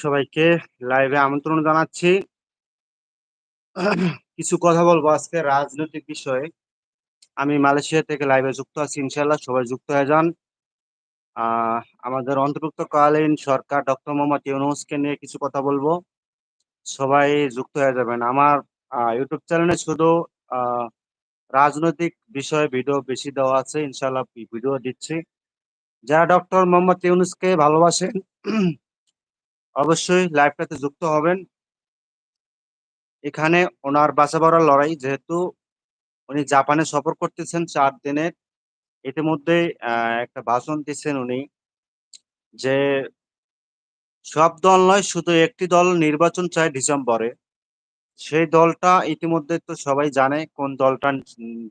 সবাইকে লাইভে আমন্ত্রণ জানাচ্ছি। কিছু কথা বলব আজকে রাজনৈতিক বিষয়ে। আমি মালয়েশিয়া থেকে লাইভে যুক্ত আছি ইনশাল্লাহ সবাই যুক্ত হয়ে যান। আমাদের অন্তর্ভুক্তকালীন সরকার ডক্টর মোহাম্মদ ইউনুসকে নিয়ে কিছু কথা বলব। সবাই যুক্ত হয়ে যাবেন। আমার ইউটিউব চ্যানেলে শুধু রাজনৈতিক বিষয়ে ভিডিও বেশি দেওয়া আছে ইনশাল্লাহ ভিডিও দিচ্ছি। যারা ডক্টর মোহাম্মদ ইউনুসকে ভালোবাসেন অবশ্যই লাইভটাতে যুক্ত হবেন। এখানে ওনার বাসা বড়ার লড়াই, যেহেতু উনি জাপানে সফর করতেছেন চার দিনের, ইতিমধ্যে একটা ভাষণ দিচ্ছেন উনি যে সব দল নয়, শুধু একটি দল নির্বাচন চায় ডিসেম্বরে। সেই দলটা ইতিমধ্যে তো সবাই জানে কোন দলটা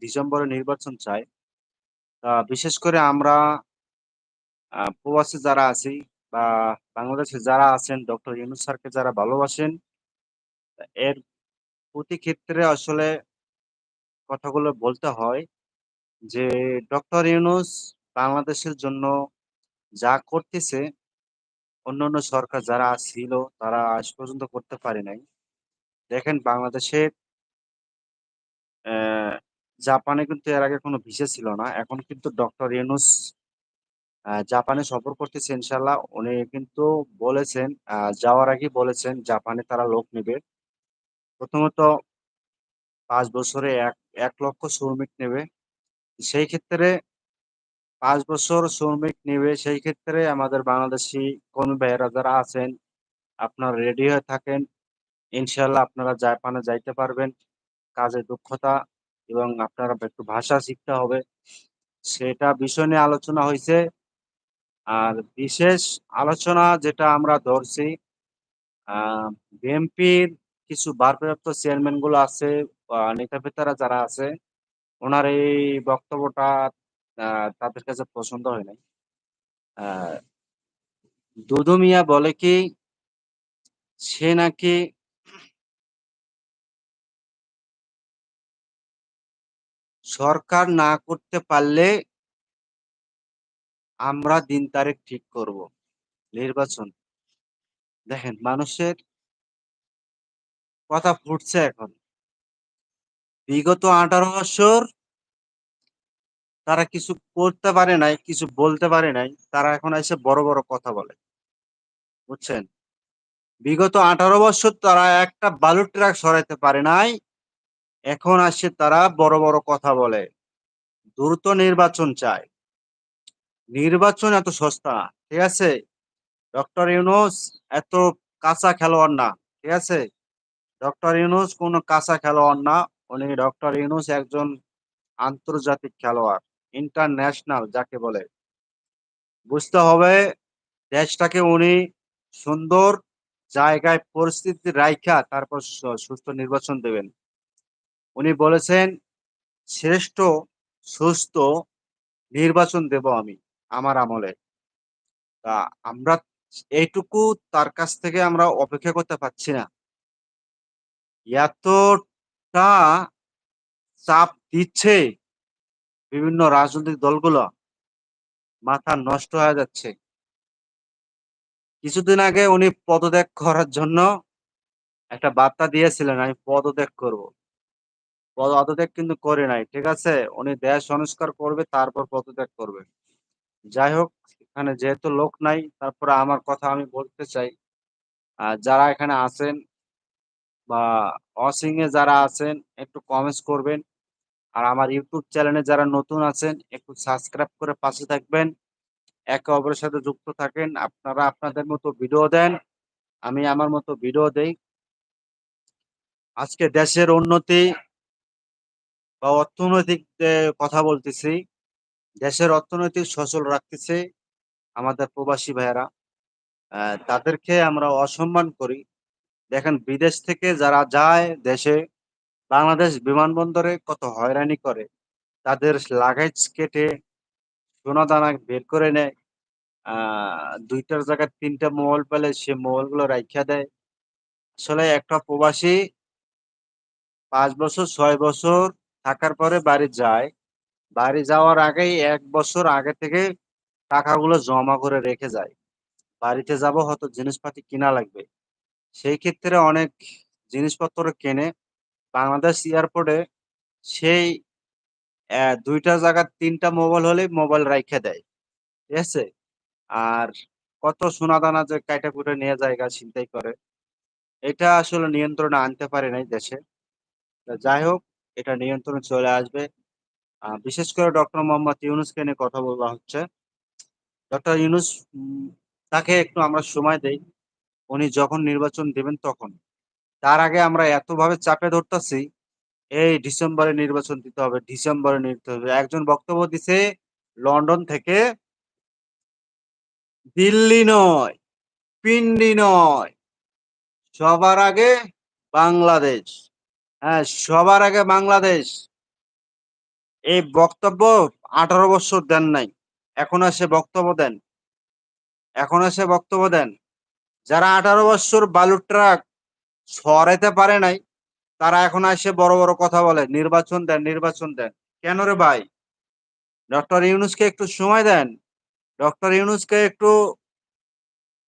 ডিসেম্বরে নির্বাচন চায়। বিশেষ করে আমরা প্রবাসী যারা আছি বা বাংলাদেশে যারা আছেন, ডক্টর ইউনুস স্যারকে যারা ভালোবাসেন, এর প্রতি ক্ষেত্রে আসলে কথাগুলো বলতে হয় যে, ডক্টর ইউনুস বাংলাদেশের জন্য যা করতেছে, অন্যান্য সরকার যারা ছিল তারা আজ পর্যন্ত করতে পারে নাই। দেখেন বাংলাদেশের জাপানে কিন্তু এর আগে কোনো ভিসা ছিল না, এখন কিন্তু ডক্টর ইউনুস জাপানে সফর করতেছে ইনশাল্লাহ। উনি কিন্তু বলেছেন যাওয়ার আগে বলেছেন জাপানে তারা লোক নেবে। প্রথমত পাঁচ বছরে এক এক লক্ষ শ্রমিক নেবে। সেই ক্ষেত্রে পাঁচ বছর শ্রমিক নেবে, সেই ক্ষেত্রে আমাদের বাংলাদেশি কর্মী ভাইয়েরা যারা আছেন, আপনারা রেডি হয়ে থাকেন। ইনশাল্লাহ আপনারা জাপানে যাইতে পারবেন। কাজে দক্ষতা এবং আপনারা একটু ভাষা শিখতে হবে। সেটা বিষয় নিয়ে আলোচনা হয়েছে। আর বিশেষ আলোচনা যেটা আমরা ধরছি বিএনপির কিছু ভারপ্রাপ্ত চেয়ারম্যানগুলো আছে নেতা যারা আছে, ওনার এই বক্তব্যটা তাদের কাছে পছন্দ হয় নাই। দুদু মিয়া বলে কি, সে নাকি সরকার না করতে পারলে আমরা দিন তারিখ ঠিক করব। নির্বাচন। দেখেন, মানুষের কথা ফুটছে এখন। বিগত আঠারো বছর তারা কিছু করতে পারে নাই, কিছু বলতে পারে নাই, তারা এখন এসে বড় বড় কথা বলে। বুঝছেন? বিগত আঠারো বছর তারা একটা বালু ট্রাক সরাইতে পারে নাই, এখন আসছে তারা বড় বড় কথা বলে। দ্রুত নির্বাচন চায়। নির্বাচন এত সস্তা, ঠিক আছে? ডক্টর ইউনুস এত কাঁচা খেলোয়াড় না, ঠিক আছে? ডক্টর ইউনুস কোন কাঁচা খেলোয়াড় না, উনি ডক্টর ইউনুস একজন আন্তর্জাতিক খেলোয়াড়, ইন্টারন্যাশনাল যাকে বলে। বুঝতে হবে, দেশটাকে উনি সুন্দর জায়গায় পরিস্থিতি রাইখা তারপর সুস্থ নির্বাচন দেবেন। উনি বলেছেন, শ্রেষ্ঠ সুস্থ নির্বাচন দেব আমি। আমার আমলে। তা আমরা এইটুকু তার কাছ থেকে আমরা অপেক্ষা করতে পারছি না। এতটা চাপ দিচ্ছে বিভিন্ন রাজনৈতিক দলগুলো, মাথা নষ্ট হয়ে যাচ্ছে। কিছুদিন আগে উনি পদত্যাগ করার জন্য একটা বার্তা দিয়েছিলেন, আমি পদত্যাগ করব। পদত্যাগ কিন্তু করে নাই, ঠিক আছে? উনি দেশ সংস্কার করবে, তারপর পদত্যাগ করবে। যাই হোক এখানে যেহেতু লোক নাই, তারপরে আমার কথা আমি বলতে চাই। যারা এখানে আছেন বা অসিং এ যারা আছেন, একটু কমেন্টস করবেন। আর আমার ইউটিউব চ্যানেলে যারা নতুন আছেন, একটু সাবস্ক্রাইব করে পাশে থাকবেন। একে অপরের সাথে যুক্ত থাকেন। আপনারা আপনাদের মতো ভিডিও দেন, আমি আমার মতো ভিডিও দেই। আজকে দেশের উন্নতি বা অর্থনৈতিক কথা বলতেছি দেশের অর্থনৈতিক সচল রাখতেছে আমাদের প্রবাসী ভাইয়েরা। তাদেরকে আমরা অসম্মান করি। দেখেন, বিদেশ থেকে যারা যায় দেশে, বাংলাদেশ বিমানবন্দরে কত হয়রানি করে। তাদের লাগেজ কেটে সোনা দানা বের করে নেয়। দুইটার জায়গায় তিনটা মোবাইল পেলে সে মোবাইলগুলো রাইখা দেয়। আসলে একটা প্রবাসী পাঁচ বছর, ছয় বছর থাকার পরে বাড়ি যায়। বাড়ি যাওয়ার আগেই এক বছর আগে থেকে টাকাগুলো জমা করে রেখে যায় বাড়িতে যাব, হয়তো জিনিসপাতি কিনা লাগবে। সেই ক্ষেত্রে অনেক জিনিসপত্র কেনে বাংলাদেশ এয়ারপোর্টে সেই দুইটা জায়গার তিনটা মোবাইল হলেই মোবাইল রাইখা দেয়। ঠিক আছে? আর কত সোনাদানা যে কাইটা কুটে নিয়ে জায়গা ছিনতাই করে। এটা আসলে নিয়ন্ত্রণে আনতে পারে নাই দেশে। যাই হোক, এটা নিয়ন্ত্রণে চলে আসবে। বিশেষ করে ডক্টর মোহাম্মদ ইউনুসকে নিয়ে কথা বলা হচ্ছে। ডক্টর ইউনুস তাকে একটু আমরা সময় দেই। উনি যখন নির্বাচন দেবেন তখন। তার আগে আমরা এতভাবে চাপে ধরতাছি, এই ডিসেম্বরে নির্বাচন দিতে হবে, ডিসেম্বরে নিতে হবে। একজন বক্তব্য দিছে লন্ডন থেকে দিল্লি নয়, পিন্ডি নয়। সবার আগে বাংলাদেশ। হ্যাঁ, সবার আগে বাংলাদেশ। এই বক্তব্য ১৮ বৎসর দেন নাই। এখন এসে বক্তব্য দেন। এখন এসে বক্তব্য দেন। যারা ১৮ বৎসর বালুর ট্রাক সরাইতে পারে নাই, তারা এখন আসে বড়, বড় কথা বলে, "নির্বাচন দেন, নির্বাচন দেন।" কেন রে ভাই? ডক্টর ইউনূসকে একটু সময় দেন। ডক্টর ইউনূসকে একটু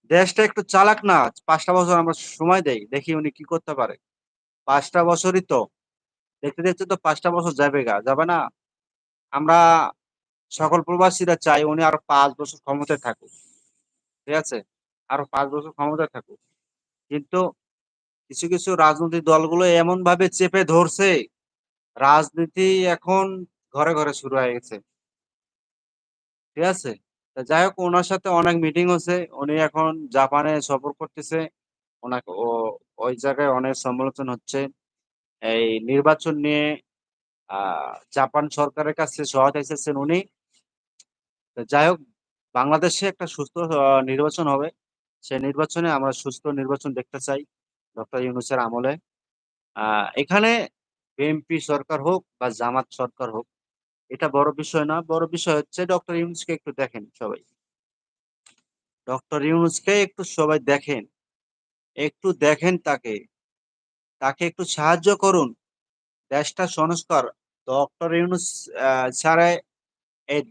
দেশটা একটু চালাক না। পাঁচটা বছর আমরা সময় দেই। দেখি উনি কি করতে পারে। পাঁচটা বছরই তো। দেখতে, দেখতে তো পাঁচটা বছর যাবে গা যাবে না? আমরা সকল প্রবাসীরা চাই উনি আরও পাঁচ বছর ক্ষমতায় থাকুক। ঠিক আছে? আরও পাঁচ বছর ক্ষমতায় থাকুক। কিন্তু কিছু, কিছু রাজনৈতিক দলগুলো এমনভাবে চেপে ধরছে, রাজনীতি এখন ঘরে, ঘরে শুরু হয়ে গেছে। ঠিক আছে? যাই হোক উনার সাথে অনেক মিটিং হইছে। উনি এখন জাপানে সফর করতেছে। ওনাকে ওই জায়গায় অনেক সমালোচনা হচ্ছে। এই নির্বাচন নিয়ে জাপান সরকারের কাছে সহায়তা চেয়েছেন উনি। যাই হোক বাংলাদেশে একটা সুস্থ নির্বাচন হবে। সেই নির্বাচনে আমরা সুস্থ নির্বাচন দেখতে চাই ডক্টর ইউনুসের আমলে। এখানে বিএনপি সরকার হোক বা জামাত সরকার হোক, এটা বড় বিষয় না। বড় বিষয় হচ্ছে ডক্টর ইউনূসকে একটু দেখেন সবাই। ডক্টর ইউনূসকে একটু সবাই দেখেন। একটু দেখেন তাকে। তাকে একটু সাহায্য করুন। দেশটা সংস্কার ডক্টর ইউনুস ছাড়া এই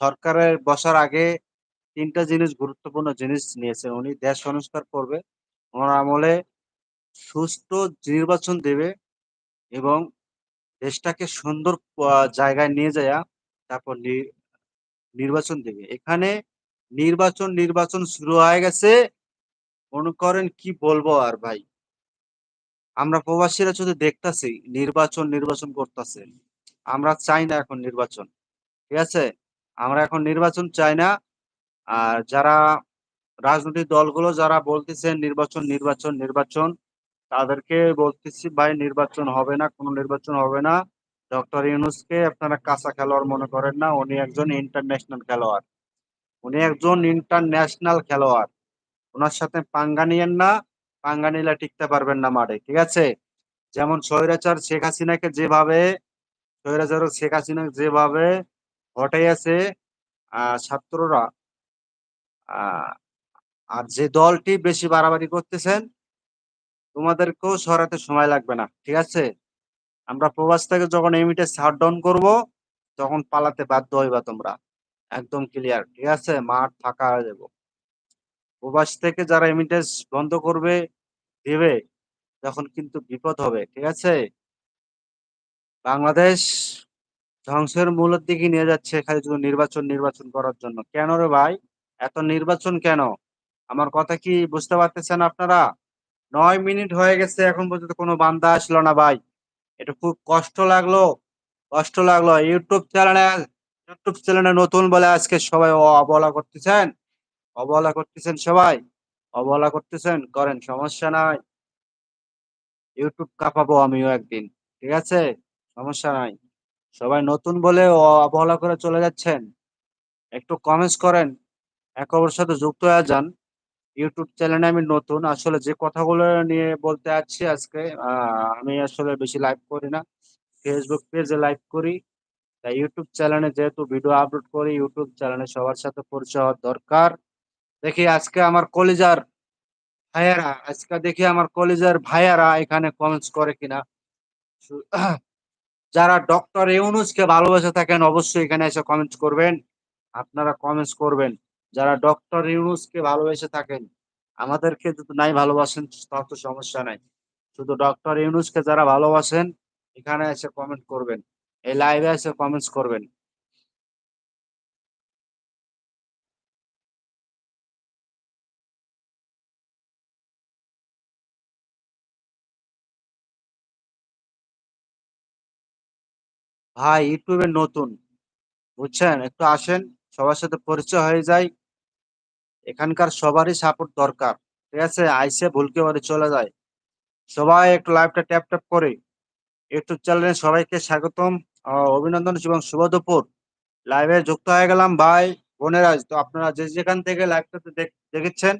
সরকারের বসার আগে তিনটা জিনিস গুরুত্বপূর্ণ জিনিস নিয়েছেন উনি। দেশ সংস্কার করবে। ওনার আমলে সুষ্ঠু নির্বাচন দেবে এবং দেশটাকে সুন্দর জায়গায় নিয়ে যাইয়া তারপর নির্বাচন দেবে। এখানে নির্বাচন, নির্বাচন শুরু হয়ে গেছে। মনে করেন কি বলব আর ভাই? আমরা প্রবাসীরা শুধু দেখতাছি নির্বাচন, নির্বাচন করতাছে। আমরা চাই না এখন নির্বাচন। ঠিক আছে? আমরা এখন নির্বাচন চাই না। আর যারা রাজনৈতিক দলগুলো যারা বলতেছে নির্বাচন, নির্বাচন, নির্বাচন তাদেরকে বলতেছি ভাই নির্বাচন হবে না, কোনো নির্বাচন হবে না। ডক্টর ইউনূসকে আপনারা কাঁচা খেলোয়াড় মনে করেন না। উনি একজন ইন্টারন্যাশনাল খেলোয়াড়। উনি একজন ইন্টারন্যাশনাল খেলোয়াড়। ওনার সাথে পাঙ্গা নিয়েন না। পাঙ্গা নিলে টিকতে পারবেন না মাঠে। ঠিক আছে? যেমন স্বৈরাচার শেখ হাসিনাকে যেভাবে স্বৈরাচার শেখ হাসিনা যেভাবে হটাইয়াছে আ ছাত্ররা আর যে দলটি বেশি বাড়াবাড়ি করতেছেন তোমাদেরকেও সরাতে সময় লাগবে না। ঠিক আছে? আমরা প্রবাস থেকে যখন এমিটে শাটডাউন করব, তখন পালাতে বাধ্য হইবা তোমরা। একদম ক্লিয়ার। ঠিক আছে? মাঠ ফাঁকা হয়ে যাব। প্রবাস থেকে যারা এমিটেস বন্ধ করবে, দিবে, তখন কিন্তু বিপদ হবে। ঠিক আছে? বাংলাদেশ ধ্বংসের মূলের দিকে নিয়ে যাচ্ছে খালি শুধু নির্বাচন, নির্বাচন করার জন্য। কেন রে ভাই? এত নির্বাচন কেন? আমার কথা কি বুঝতে পারতেছেন আপনারা? নয় মিনিট হয়ে গেছে এখন পর্যন্ত কোনো বান্দা আসলো না ভাই। এটা খুব কষ্ট লাগল, কষ্ট লাগল। YouTube চ্যানেলে YouTube চ্যানেলে নতুন বলে আজকে সবাই অ অবহেলা করতেছেন? অবহেলা করতেছেন সবাই? অবহেলা করতেছেন? করেন সমস্যা নাই। ইউটিউব কাঁপাবো আমিও একদিন। ঠিক আছে? সমস্যা নাই। সবাই নতুন বলে অবহেলা করে চলে যাচ্ছেন। একটু কমেন্টস করেন। একে অপরের সাথে যুক্ত হয়ে যান। ইউটিউব চ্যানেলে আমি নতুন। আসলে যে কথাগুলো নিয়ে বলতে যাচ্ছি আজকে আমি আসলে বেশি লাইভ করি না। ফেসবুক পেজে লাইভ করি। তাই ইউটিউব চ্যানেলে যেহেতু ভিডিও আপলোড করি, ইউটিউব চ্যানেলে সবার সাথে পরিচয় হওয়ার দরকার। দেখি আজকে আমার কলিজার ভাইয়েরা, আজকে দেখি আমার কলিজার ভাইয়েরা এখানে কমেন্টস করে কিনা। যারা ডক্টর ইউনূসকে ভালোবেসে থাকেন অবশ্যই এখানে এসে কমেন্টস করবেন। আপনারা কমেন্টস করবেন। যারা ডক্টর ইউনুসকে ভালোবেসে থাকেন আমাদেরকে যদি নাই ভালোবাসেন তাও তো সমস্যা নাই শুধু ডক্টর ইউনুসকে যারা ভালোবাসেন এখানে এসে কমেন্ট করবেন এই লাইভে এসে কমেন্টস করবেন ভাই ইউটিউবে নতুন। বুঝছেন? একটু আসেন, সবার সাথে পরিচয় হয়ে যায়। এখানকার সবারই সাপোর্ট দরকার, ঠিক আছে? আইসে ভুলকে বাড়ি চলে যায়। সবাই একটু লাইভটা ট্যাপ ট্যাপ করে। ইউটিউব চ্যানেলে সবাইকে স্বাগতম অভিনন্দন এবং শুভ দুপুর। লাইভে যুক্ত হয়ে গেলাম, ভাই, বোনেরা, তো আপনারা যে যেখান থেকে লাইভটাতে দেখেছেন,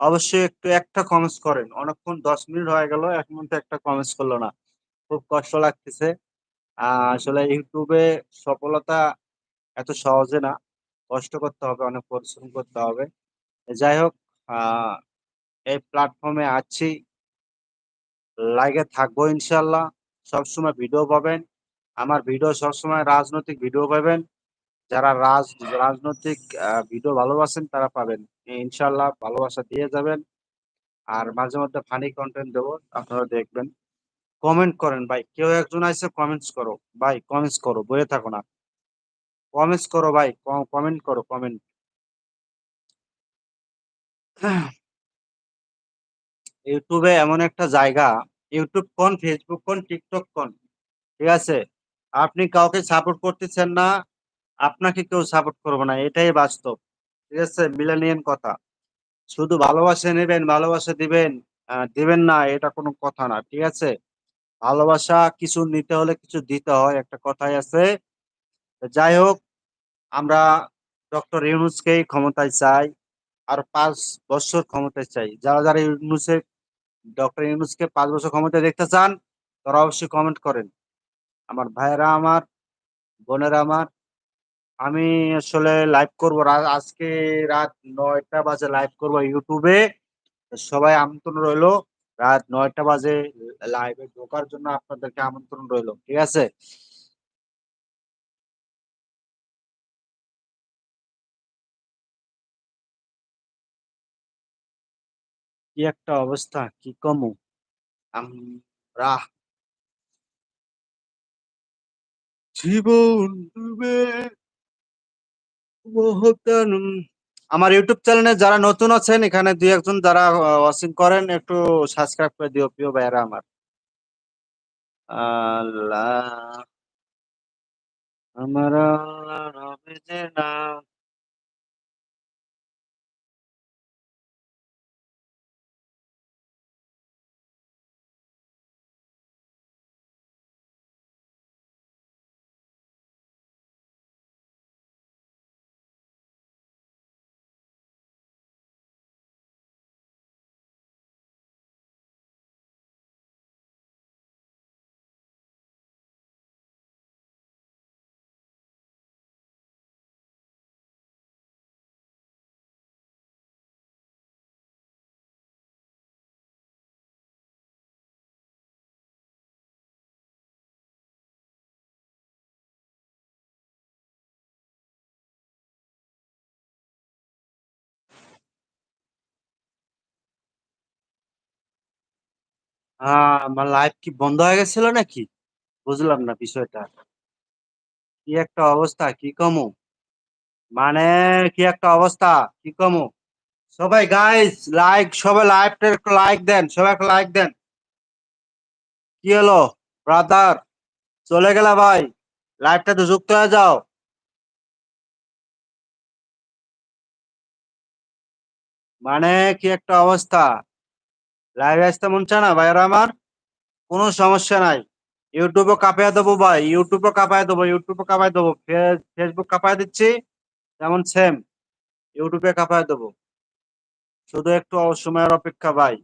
অবশ্যই একটু একটা কমেন্টস করেন। অনেকক্ষণ দশ মিনিট হয়ে গেল, এক মধ্যে একটা কমেন্টস করল না। খুব কষ্ট লাগতেছে। আসলে ইউটিউবে সফলতা এত সহজে না। কষ্ট করতে হবে অনেক পরিশ্রম করতে হবে। যাই হোক এই প্ল্যাটফর্মে আছি। লাইগে থাকব ইনশাল্লাহ। সবসময় ভিডিও পাবেন। আমার ভিডিও সবসময় রাজনৈতিক ভিডিও পাবেন। যারা রাজ রাজনৈতিক ভিডিও ভালোবাসেন তারা পাবেন। ইনশাল্লাহ ভালোবাসা দিয়ে যাবেন। আর মাঝে মধ্যে ফানি কন্টেন্ট দেবো আপনারা দেখবেন। কমেন্ট করেন, ভাই। কেউ একজন আছে কমেন্টস করো, ভাই কমেন্টস করো বয়ে থাকো না। কমেন্টস করো, ভাই কমেন্ট করো কমেন্ট ইউটিউবে এমন একটা জায়গা, ইউটিউব কোন ফেসবুক কোন টিকটক কোন? ঠিক আছে? আপনি কাউকে সাপোর্ট করতেছেন না, আপনাকে কেউ সাপোর্ট করবে না, এটাই বাস্তব। ঠিক আছে? মিলেনিয়ান কথা। শুধু ভালোবাসা নেবেন, ভালোবাসা দিবেন দিবেন না, এটা কোনো কথা না, ঠিক আছে? ভালোবাসা কিছু নিতে হলে কিছু দিতে হয়, একটা কথাই আছে। যাই হোক আমরা ডক্টর ইউনুসকেই ক্ষমতায় চাই আর পাঁচ বছর ক্ষমতায় চাই। যারা যারা ইউনুসে, ডক্টর ইউনুসকে পাঁচ বছর ক্ষমতায় দেখতে চান, তারা অবশ্যই কমেন্ট করেন। আমার ভাইয়েরা আমার, বোনেরা আমার, আমি আসলে লাইভ করব আজকে রাত নয়টা বাজে লাইভ করব ইউটিউবে সবাই আমন্ত্রণ রইল। রাত নয়টা বাজে লাইভে ঢোকার জন্য আপনাদেরকে আমন্ত্রণ রইল, ঠিক আছে? কি একটা অবস্থা, কি কমু? আমরা জীবন ডুবে আমার ইউটিউব চ্যানেলে যারা নতুন আছেন, এখানে দুই একজন যারা ওয়াচিং করেন, একটু সাবস্ক্রাইব করে দিও প্রিয় ভাইয়েরা আমার। আল্লাহ, আমার রবে যে নাম। আমার লাইভ কি বন্ধ হয়ে গেছিল নাকি? বুঝলাম না বিষয়টা। কি একটা অবস্থা, কি কমু? মানে কি একটা অবস্থা, কি কমু? সবাই গাইস লাইক সবাই লাইভটা একটু লাইক দেন, সবাই একটা লাইক দেন। কি হলো ব্রাদার চলে গেলা ভাই লাইভটাতে যুক্ত হয়ে যাও। মানে কি একটা অবস্থা? লাইভে আসতে মন চায় না, ভাইয়ারা আমার। কোনো সমস্যা নাই। ইউটিউবে কাপায় দেবো ভাই ইউটিউবে কাপায় দেবো ইউটিউবে কাপায় দেবো। ফেসবুক কাপায় দিচ্ছি, যেমন সেম ইউটিউবে কাপায় দেবো। শুধু একটু সময়ের অপেক্ষা ভাই।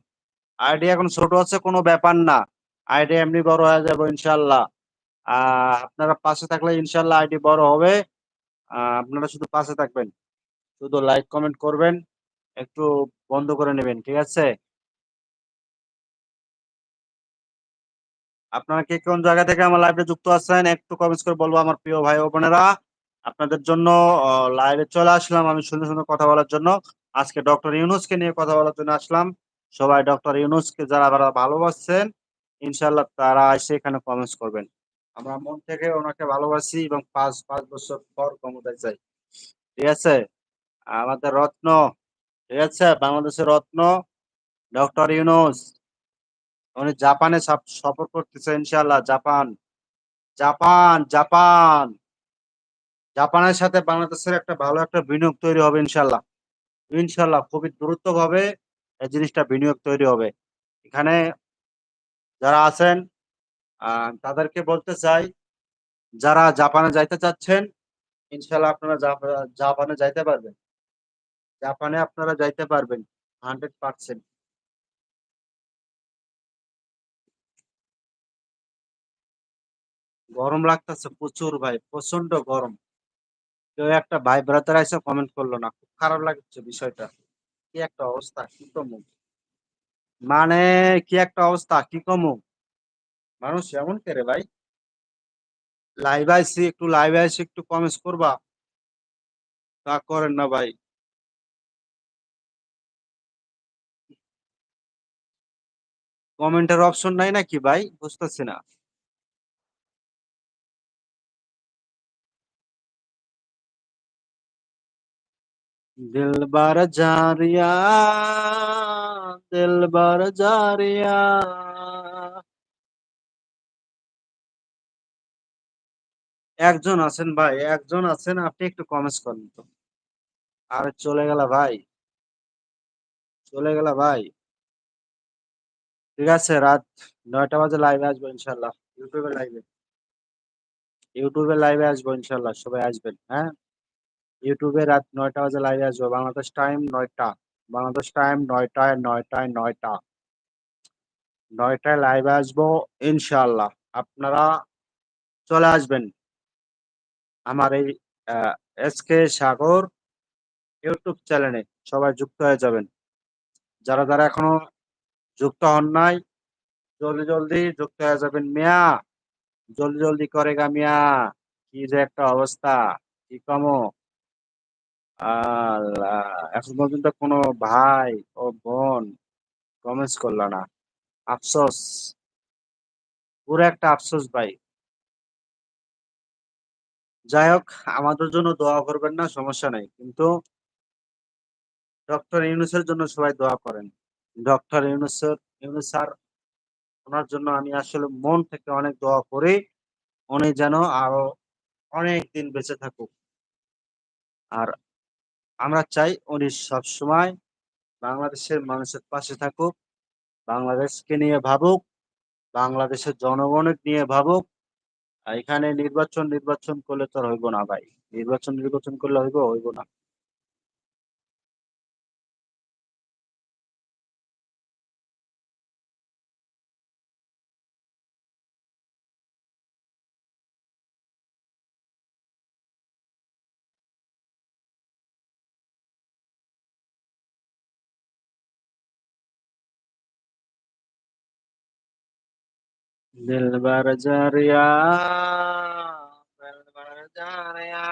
আইডি এখন ছোট আছে, কোনো ব্যাপার না। আইডি এমনি বড় হয়ে যাবে, ইনশাল্লাহ। আপনারা পাশে থাকলে ইনশাল্লাহ আইডি বড় হবে। আপনারা শুধু পাশে থাকবেন। শুধু লাইক কমেন্ট করবেন। একটু বন্ধ করে নেবেন, ঠিক আছে? আপনারা কে কোন জায়গা থেকে আমার লাইভে যুক্ত আছেন একটু কমেন্টস করে বলব আমার প্রিয় ভাই ও বোনেরা। আপনাদের জন্য লাইভে চলে আসলাম আমি সুন্দর সুন্দর কথা বলার জন্য। আজকে ডক্টর ইউনুসকে নিয়ে কথা বলার জন্য আসলাম। সবাই ডক্টর ইউনুসকে যারা যারা ভালোবাসছেন ইনশাল্লাহ তারা এসে এখানে কমেন্টস করবেন। আমরা মন থেকে ওনাকে ভালোবাসি এবং পাঁচ পাঁচ বছর পর ক্ষমতায় চাই ঠিক আছে? আমাদের রত্ন, ঠিক আছে? বাংলাদেশের রত্ন ডক্টর ইউনুস। উনি জাপানে সফর করতেছে ইনশাল্লাহ জাপান। Japan Japan. জাপানের সাথে বাংলাদেশের একটা ভালো একটা বিনিয়োগ তৈরি হবে ইনশাল্লাহ ইনশাল্লাহ খুবই দ্রুত ভাবে এই জিনিসটা বিনিয়োগ তৈরি হবে। এখানে যারা আছেন তাদেরকে বলতে চাই, যারা জাপানে যাইতে চাচ্ছেন ইনশাল্লাহ আপনারা জাপানে যাইতে পারবেন। জাপানে আপনারা যাইতে পারবেন, হান্ড্রেড পার্সেন্ট। গরম লাগতেছে প্রচুর ভাই প্রচণ্ড গরম। কেউ একটা ভাই ব্রাদার এসে কমেন্ট করল না, খুব খারাপ লাগছে বিষয়টা। কি একটা অবস্থা, কি কমু? মানে কি একটা অবস্থা, কি কমু? মানুষ এমন করে ভাই? লাইভ আইসি, একটু লাইভ আইসি, একটু কমেন্টস করবা? তা করেন না ভাই। কমেন্টের অপশন নাই নাকি ভাই? বুঝতেছি না। দিলবার জারিয়া দিল দিলবার জারিয়া একজন আছেন ভাই, একজন আছেন, আপনি একটু কমেন্টস করেন তো। আর চলে গেল ভাই। চলে গেল ভাই। ঠিক আছে, রাত নয়টা বাজে লাইভে আসব ইনশাল্লাহ ইউটিউবে লাইভে ইউটিউবে লাইভে আসব ইনশাল্লাহ সবাই আসবেন হ্যাঁ? ইউটিউবে রাত নয়টা বাজে লাইভে আসব। বাংলাদেশ টাইম নয়টা। বাংলাদেশ টাইম নয়টায় নয়টায়, নয়টা। নয়টায় লাইভে আসব ইনশাল্লাহ আপনারা চলে আসবেন আমার এই এস কে সাগর ইউটিউব চ্যানেলে। সবাই যুক্ত হয়ে যাবেন। যারা যারা এখনও যুক্ত হন নাই, জলদি জলদি যুক্ত হয়ে যাবেন। মিয়া, জলদি জলদি করে গা মিয়া। কি যে একটা অবস্থা। কি কমো? আল্লাহ, এখন পর্যন্ত কোনো ভাই ও বোন কমেন্টস করল না। আফসোস। পুরো একটা আফসোস ভাই। যাই হোক, আমাদের জন্য দোয়া করবেন না, সমস্যা নাই। কিন্তু ডক্টর ইউনুসের জন্য সবাই দোয়া করেন। ডক্টর ইউনুসের, ইউনুস স্যার, ওনার জন্য আমি আসলে মন থেকে অনেক দোয়া করি। উনি যেন আরও অনেক দিন বেঁচে থাকুক। আর আমরা চাই উনি সবসময় বাংলাদেশের মানুষের পাশে থাকুক, বাংলাদেশকে নিয়ে ভাবুক, বাংলাদেশের জনগণের নিয়ে ভাবুক। এখানে নির্বাচন নির্বাচন করলে তো হইব না ভাই। নির্বাচন নির্বাচন করলে হইব হইব না। दिलबर जरिया दिलबर जरिया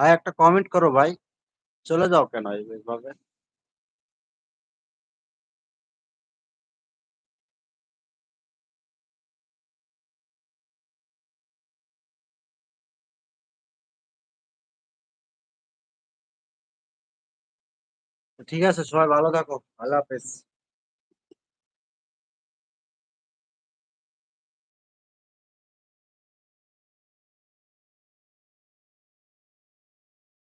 ভাই একটা কমেন্ট করো ভাই চলে যাও কেন এইভাবে ঠিক আছে সবাই ভালো থাকো আল্লাহ হাফেজ